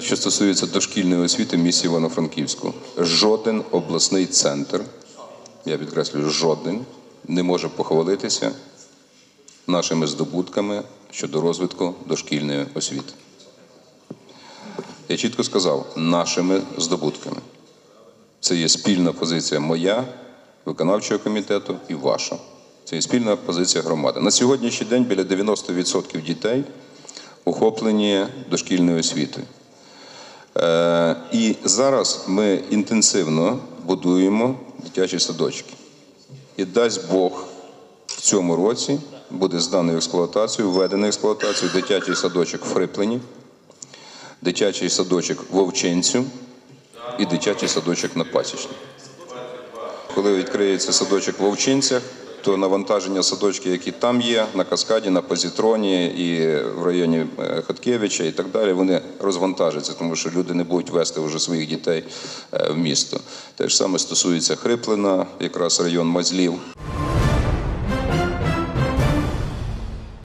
Що стосується дошкільної освіти в місті Івано-Франківську, жоден обласний центр, я підкреслюю, жоден не може похвалитися нашими здобутками щодо розвитку дошкільної освіти. Я чітко сказав, нашими здобутками. Це є спільна позиція моя, виконавчого комітету і ваша. Це є спільна позиція громади. На сьогоднішній день біля 90% дітей охоплені дошкільною освітою. Е, І зараз ми інтенсивно будуємо дитячі садочки. І дасть Бог в цьому році буде зданий в експлуатацію, введений в експлуатацію дитячий садочок в Фриплені, дитячий садочок в Овчинцю і дитячий садочок на Пасічні. Коли відкриється садочок в Овчинцях, то навантаження садочки, які там є, на каскаді, на позитроні і в районі е, Хаткевича і так далі, вони розвантажаться, тому що люди не будуть вести вже своїх дітей е, в місто. Те ж саме стосується Хриплина, якраз район Мазлів.